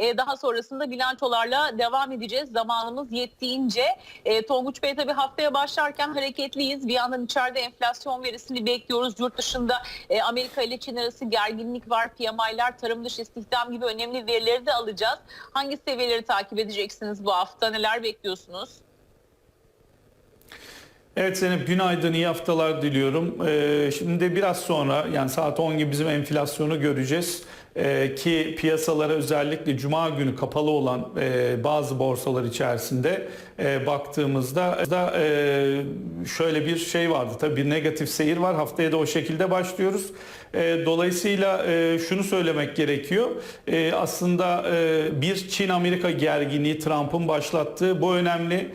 E, daha sonrasında bilançolarla devam edeceğiz. Zamanımız yettiğince. E, Tonguç Bey tabii haftaya başlarken hareketliyiz. Bir yandan içeride enflasyon verisini bekliyoruz. Yurt dışında e, Amerika ile Çin arası gerginlik var. PMI'ler, tarım dışı istihdam gibi önemli verileri de alacağız. Hangi seviyeleri takip edeceksiniz bu hafta? Neler bekliyorsunuz? Evet Zeynep günaydın, iyi haftalar diliyorum. Ee, şimdi biraz sonra yani saat 10 gibi bizim enflasyonu göreceğiz. Ee, ki piyasalara özellikle cuma günü kapalı olan e, bazı borsalar içerisinde e, baktığımızda da e, şöyle bir şey vardı. Tabii bir negatif seyir var. Haftaya da o şekilde başlıyoruz. Dolayısıyla şunu söylemek gerekiyor. Aslında bir Çin-Amerika gerginliği Trump'ın başlattığı bu önemli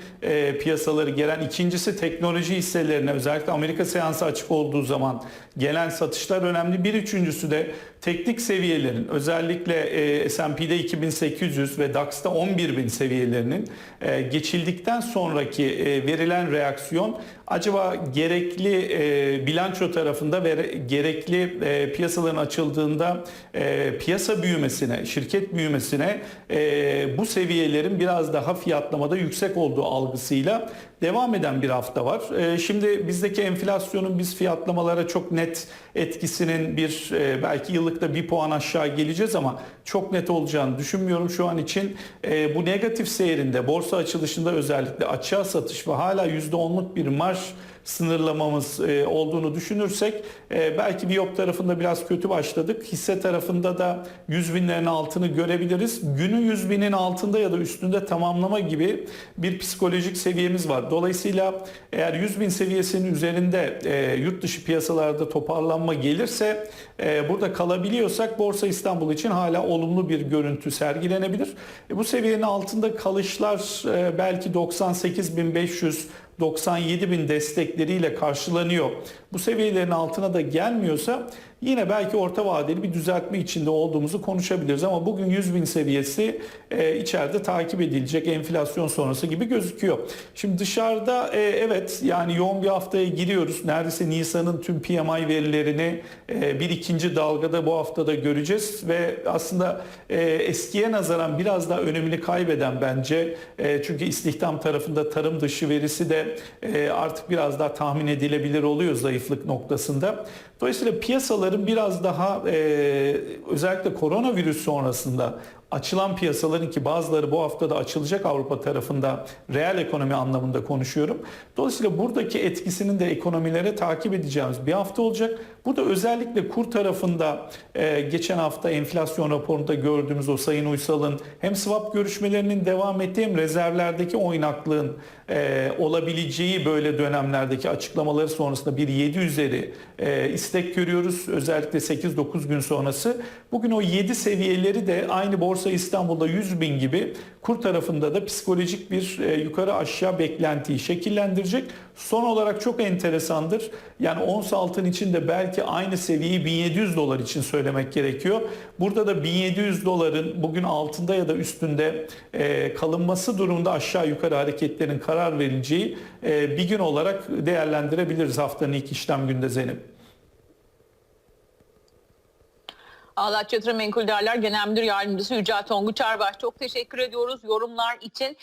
piyasaları gelen. İkincisi teknoloji hisselerine özellikle Amerika seansı açık olduğu zaman gelen satışlar önemli. Bir üçüncüsü de teknik seviyelerin özellikle e, S&P'de 2800 ve DAX'ta 11000 seviyelerinin e, geçildikten sonraki e, verilen reaksiyon acaba gerekli e, bilanço tarafında ve gerekli e, piyasaların açıldığında e, piyasa büyümesine, şirket büyümesine e, bu seviyelerin biraz daha fiyatlamada yüksek olduğu algısıyla devam eden bir hafta var. E, şimdi bizdeki enflasyonun biz fiyatlamalara çok net etkisinin bir e, belki yıllıkta bir puan aşağı geleceğiz ama çok net olacağını düşünmüyorum şu an için. E, bu negatif seyrinde borsa açılışında özellikle açığa satış ve hala %10'luk bir marj sınırlamamız e, olduğunu düşünürsek e, belki Biyop tarafında biraz kötü başladık. Hisse tarafında da 100 binlerin altını görebiliriz. Günü 100 binin altında ya da üstünde tamamlama gibi bir psikolojik seviyemiz var. Dolayısıyla eğer 100 bin seviyesinin üzerinde e, yurt dışı piyasalarda toparlanma gelirse e, burada kalabiliyorsak Borsa İstanbul için hala olumlu bir görüntü sergilenebilir. E, bu seviyenin altında kalışlar e, belki 98.500 97 bin destekleriyle karşılanıyor. Bu seviyelerin altına da gelmiyorsa yine belki orta vadeli bir düzeltme içinde olduğumuzu konuşabiliriz. Ama bugün 100 bin seviyesi e, içeride takip edilecek enflasyon sonrası gibi gözüküyor. Şimdi dışarıda e, evet yani yoğun bir haftaya giriyoruz. Neredeyse Nisan'ın tüm PMI verilerini e, bir ikinci dalgada bu haftada göreceğiz ve aslında e, eskiye nazaran biraz daha önemini kaybeden bence e, çünkü istihdam tarafında tarım dışı verisi de e, artık biraz daha tahmin edilebilir oluyor zayıflık noktasında. Dolayısıyla piyasaların biraz daha e, özellikle koronavirüs sonrasında açılan piyasaların ki bazıları bu haftada açılacak Avrupa tarafında reel ekonomi anlamında konuşuyorum. Dolayısıyla buradaki etkisinin de ekonomilere takip edeceğimiz bir hafta olacak. Burada özellikle kur tarafında e, geçen hafta enflasyon raporunda gördüğümüz o Sayın Uysal'ın hem swap görüşmelerinin devam ettiği hem rezervlerdeki oynaklığın e, olabileceği böyle dönemlerdeki açıklamaları sonrasında bir 7 üzeri e, istek görüyoruz. Özellikle 8-9 gün sonrası. Bugün o 7 seviyeleri de aynı Borsa İstanbul'da 100 bin gibi kur tarafında da psikolojik bir e, yukarı aşağı beklentiyi şekillendirecek. Son olarak çok enteresandır. Yani ons altın için de belki aynı seviyeyi 1700 dolar için söylemek gerekiyor. Burada da 1700 doların bugün altında ya da üstünde e, kalınması durumunda aşağı yukarı hareketlerin karar verileceği e, bir gün olarak değerlendirebiliriz haftanın ilk işlem günde Zeynep. Ağlaç Yatırım Menkul Değerler Genel Müdür Yardımcısı Yücel Tonguç Arbaş. Çok teşekkür ediyoruz yorumlar için.